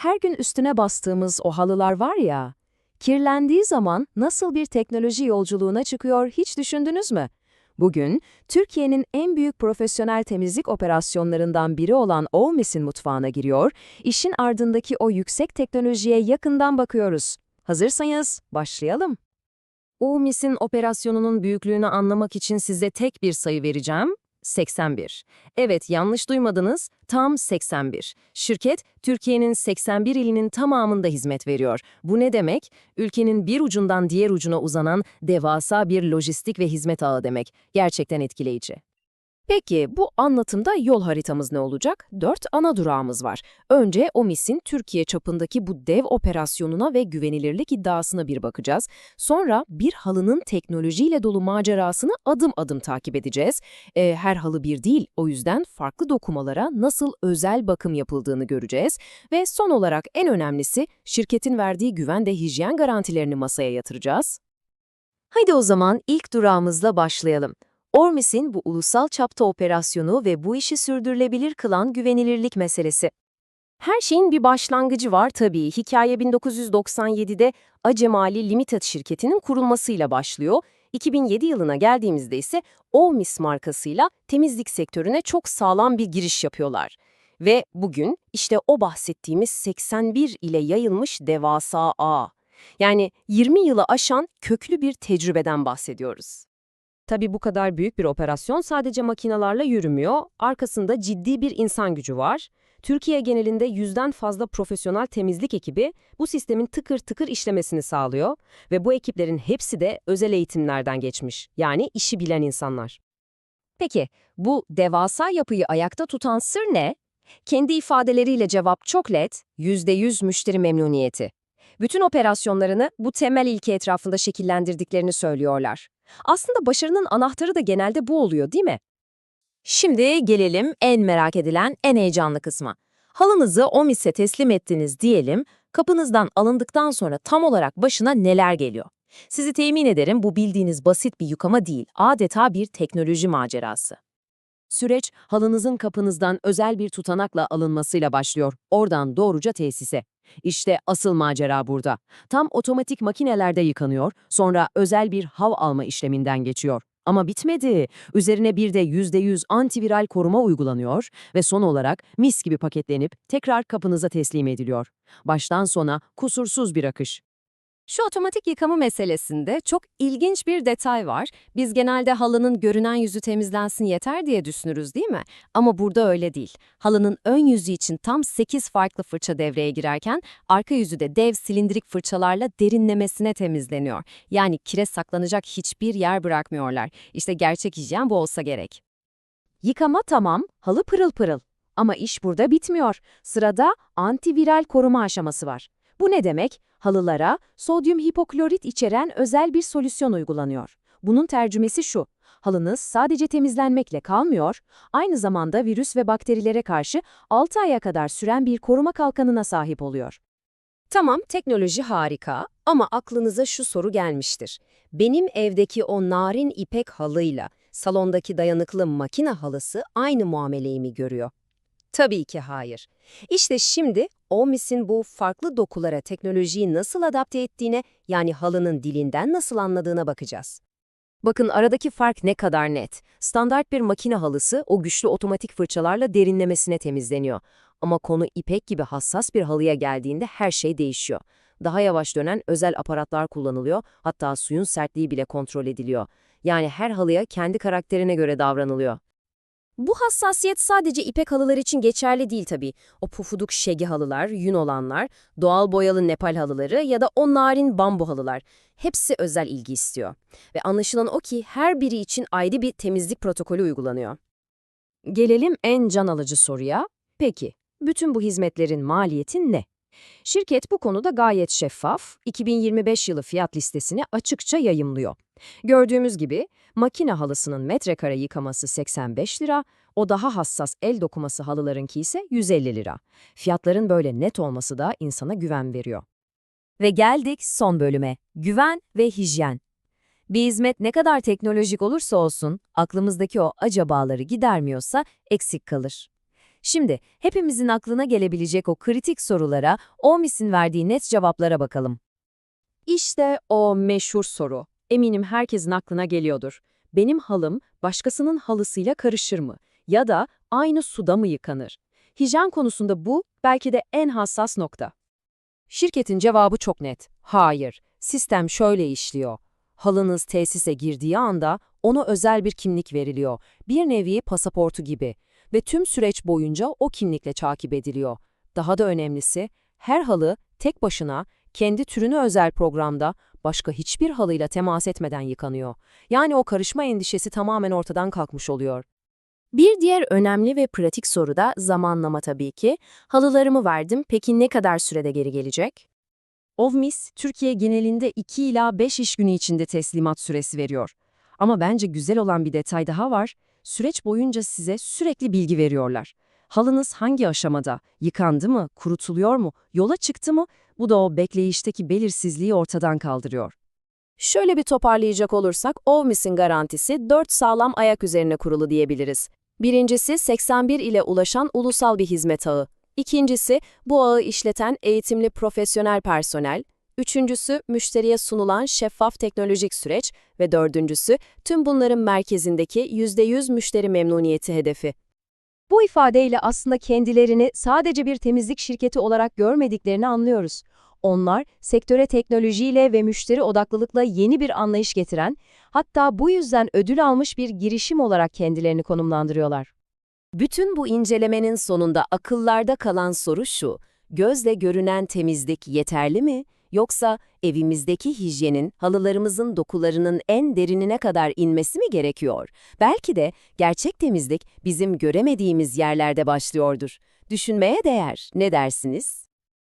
her gün üstüne bastığımız o halılar var ya, kirlendiği zaman nasıl bir teknoloji yolculuğuna çıkıyor hiç düşündünüz mü? Bugün, Türkiye'nin en büyük profesyonel temizlik operasyonlarından biri olan Olmis'in mutfağına giriyor, işin ardındaki o yüksek teknolojiye yakından bakıyoruz. Hazırsanız başlayalım. Olmis'in operasyonunun büyüklüğünü anlamak için size tek bir sayı vereceğim. 81. Evet, yanlış duymadınız. Tam 81. Şirket, Türkiye'nin 81 ilinin tamamında hizmet veriyor. Bu ne demek? Ülkenin bir ucundan diğer ucuna uzanan devasa bir lojistik ve hizmet ağı demek. Gerçekten etkileyici. Peki bu anlatımda yol haritamız ne olacak? Dört ana durağımız var. Önce OMİS'in Türkiye çapındaki bu dev operasyonuna ve güvenilirlik iddiasına bir bakacağız. Sonra bir halının teknolojiyle dolu macerasını adım adım takip edeceğiz. Ee, her halı bir değil, o yüzden farklı dokumalara nasıl özel bakım yapıldığını göreceğiz. Ve son olarak en önemlisi şirketin verdiği güven ve hijyen garantilerini masaya yatıracağız. Haydi o zaman ilk durağımızla başlayalım. Ormis'in bu ulusal çapta operasyonu ve bu işi sürdürülebilir kılan güvenilirlik meselesi. Her şeyin bir başlangıcı var tabii. Hikaye 1997'de Acemali Limited şirketinin kurulmasıyla başlıyor. 2007 yılına geldiğimizde ise Olmis markasıyla temizlik sektörüne çok sağlam bir giriş yapıyorlar. Ve bugün işte o bahsettiğimiz 81 ile yayılmış devasa ağ. Yani 20 yılı aşan köklü bir tecrübeden bahsediyoruz. Tabii bu kadar büyük bir operasyon sadece makinalarla yürümüyor, arkasında ciddi bir insan gücü var. Türkiye genelinde yüzden fazla profesyonel temizlik ekibi bu sistemin tıkır tıkır işlemesini sağlıyor ve bu ekiplerin hepsi de özel eğitimlerden geçmiş, yani işi bilen insanlar. Peki, bu devasa yapıyı ayakta tutan sır ne? Kendi ifadeleriyle cevap çok net, %100 müşteri memnuniyeti. Bütün operasyonlarını bu temel ilke etrafında şekillendirdiklerini söylüyorlar. Aslında başarının anahtarı da genelde bu oluyor değil mi? Şimdi gelelim en merak edilen, en heyecanlı kısma. Halınızı OMİS'e teslim ettiniz diyelim, kapınızdan alındıktan sonra tam olarak başına neler geliyor? Sizi temin ederim bu bildiğiniz basit bir yıkama değil, adeta bir teknoloji macerası. Süreç, halınızın kapınızdan özel bir tutanakla alınmasıyla başlıyor, oradan doğruca tesise. İşte asıl macera burada. Tam otomatik makinelerde yıkanıyor, sonra özel bir hav alma işleminden geçiyor. Ama bitmedi. Üzerine bir de %100 antiviral koruma uygulanıyor ve son olarak mis gibi paketlenip tekrar kapınıza teslim ediliyor. Baştan sona kusursuz bir akış. Şu otomatik yıkama meselesinde çok ilginç bir detay var. Biz genelde halının görünen yüzü temizlensin yeter diye düşünürüz değil mi? Ama burada öyle değil. Halının ön yüzü için tam 8 farklı fırça devreye girerken arka yüzü de dev silindirik fırçalarla derinlemesine temizleniyor. Yani kire saklanacak hiçbir yer bırakmıyorlar. İşte gerçek hijyen bu olsa gerek. Yıkama tamam, halı pırıl pırıl. Ama iş burada bitmiyor. Sırada antiviral koruma aşaması var. Bu ne demek? Halılara sodyum hipoklorit içeren özel bir solüsyon uygulanıyor. Bunun tercümesi şu, halınız sadece temizlenmekle kalmıyor, aynı zamanda virüs ve bakterilere karşı 6 aya kadar süren bir koruma kalkanına sahip oluyor. Tamam, teknoloji harika ama aklınıza şu soru gelmiştir. Benim evdeki o narin ipek halıyla salondaki dayanıklı makine halısı aynı muameleyi mi görüyor? Tabii ki hayır. İşte şimdi OMİS'in bu farklı dokulara teknolojiyi nasıl adapte ettiğine, yani halının dilinden nasıl anladığına bakacağız. Bakın aradaki fark ne kadar net. Standart bir makine halısı o güçlü otomatik fırçalarla derinlemesine temizleniyor. Ama konu ipek gibi hassas bir halıya geldiğinde her şey değişiyor. Daha yavaş dönen özel aparatlar kullanılıyor, hatta suyun sertliği bile kontrol ediliyor. Yani her halıya kendi karakterine göre davranılıyor. Bu hassasiyet sadece ipek halılar için geçerli değil tabii. O pufuduk şegi halılar, yün olanlar, doğal boyalı Nepal halıları ya da o narin bambu halılar. Hepsi özel ilgi istiyor. Ve anlaşılan o ki her biri için ayrı bir temizlik protokolü uygulanıyor. Gelelim en can alıcı soruya. Peki, bütün bu hizmetlerin maliyeti ne? Şirket bu konuda gayet şeffaf, 2025 yılı fiyat listesini açıkça yayımlıyor. Gördüğümüz gibi makine halısının metrekare yıkaması 85 lira, o daha hassas el dokuması halılarınki ise 150 lira. Fiyatların böyle net olması da insana güven veriyor. Ve geldik son bölüme, güven ve hijyen. Bir hizmet ne kadar teknolojik olursa olsun, aklımızdaki o acabaları gidermiyorsa eksik kalır. Şimdi hepimizin aklına gelebilecek o kritik sorulara OMİS'in verdiği net cevaplara bakalım. İşte o meşhur soru. Eminim herkesin aklına geliyordur. Benim halım başkasının halısıyla karışır mı? Ya da aynı suda mı yıkanır? Hijyen konusunda bu belki de en hassas nokta. Şirketin cevabı çok net. Hayır. Sistem şöyle işliyor. Halınız tesise girdiği anda ona özel bir kimlik veriliyor. Bir nevi pasaportu gibi. Ve tüm süreç boyunca o kimlikle takip ediliyor. Daha da önemlisi, her halı tek başına kendi türünü özel programda başka hiçbir halıyla temas etmeden yıkanıyor. Yani o karışma endişesi tamamen ortadan kalkmış oluyor. Bir diğer önemli ve pratik soru da zamanlama tabii ki. Halılarımı verdim, peki ne kadar sürede geri gelecek? Ovmis, Türkiye genelinde 2 ila 5 iş günü içinde teslimat süresi veriyor. Ama bence güzel olan bir detay daha var. Süreç boyunca size sürekli bilgi veriyorlar. Halınız hangi aşamada? Yıkandı mı? Kurutuluyor mu? Yola çıktı mı? Bu da o bekleyişteki belirsizliği ortadan kaldırıyor. Şöyle bir toparlayacak olursak, Ovmis'in garantisi 4 sağlam ayak üzerine kurulu diyebiliriz. Birincisi 81 ile ulaşan ulusal bir hizmet ağı. İkincisi bu ağı işleten eğitimli profesyonel personel. Üçüncüsü müşteriye sunulan şeffaf teknolojik süreç ve dördüncüsü tüm bunların merkezindeki %100 müşteri memnuniyeti hedefi. Bu ifadeyle aslında kendilerini sadece bir temizlik şirketi olarak görmediklerini anlıyoruz. Onlar, sektöre teknolojiyle ve müşteri odaklılıkla yeni bir anlayış getiren, hatta bu yüzden ödül almış bir girişim olarak kendilerini konumlandırıyorlar. Bütün bu incelemenin sonunda akıllarda kalan soru şu, gözle görünen temizlik yeterli mi? Yoksa evimizdeki hijyenin, halılarımızın dokularının en derinine kadar inmesi mi gerekiyor? Belki de gerçek temizlik bizim göremediğimiz yerlerde başlıyordur. Düşünmeye değer, ne dersiniz?